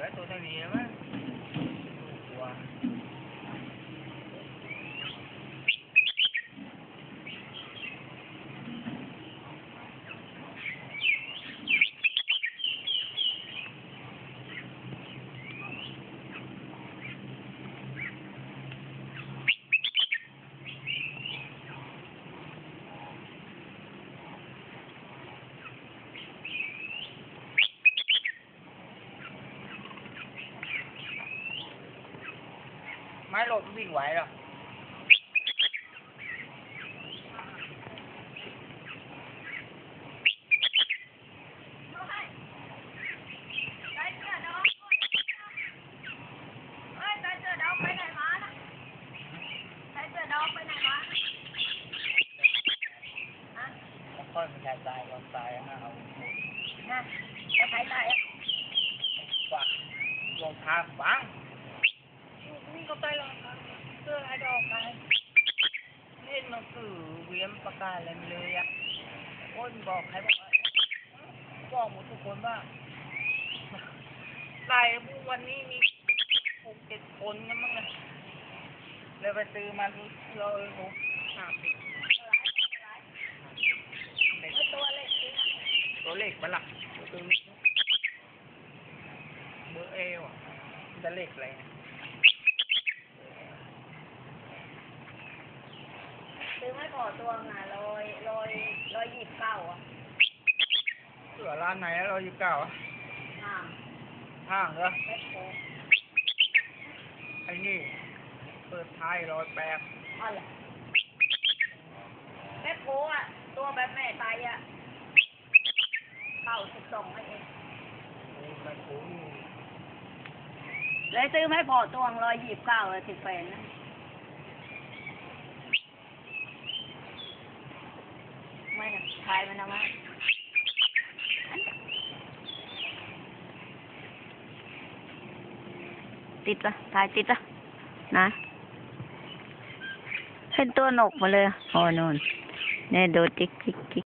แล้วตัวเท่านี้มั้งตัวไม้หลบวิ่ งไหวเหรอค่อยมันจะตายก่อนต เอาฝักลงทางฝังนี่ก็ไปลงทางเสื้อลายดอกไปเล่นหนังสือเวียมประกาศอะไรมาเลยอะอ้ยบอกใครบอกว่าบอกหมดทุกคนว่าลายวันนี้มีหกเจ็ดคนนะมั้งนะเลยไปซื้อมาเลยโอ้ห้าสิบเด็กตัวเลขมันหลักตัวเล็กเบอร์เอวอะจะเลขอะไรนะ ซื้อไม่พอตัวมาลอยลอยลอยหยิบเก้าอะเสือร้านไหนอะเราอยู่เก่าอะอ่าห้างเหรอแม่โคไอ้นี่ เปิดท้ายร้อยแปดอ๋อเหรอแม่โคอะ ตัวแบบแม่ตายอะเก้าสิบสองนั่นเองโอ้แต่โอ้โหเลยซื้อไม่พอตัวลอยหยิบเก้าเลยสิบแปดนะไม่ นะทายมันนะว่าติดปะตายติดปะนะเป็นตัวหนกมาเลยอ๋อนู่นเนี่ยโดดจิกจิกจิก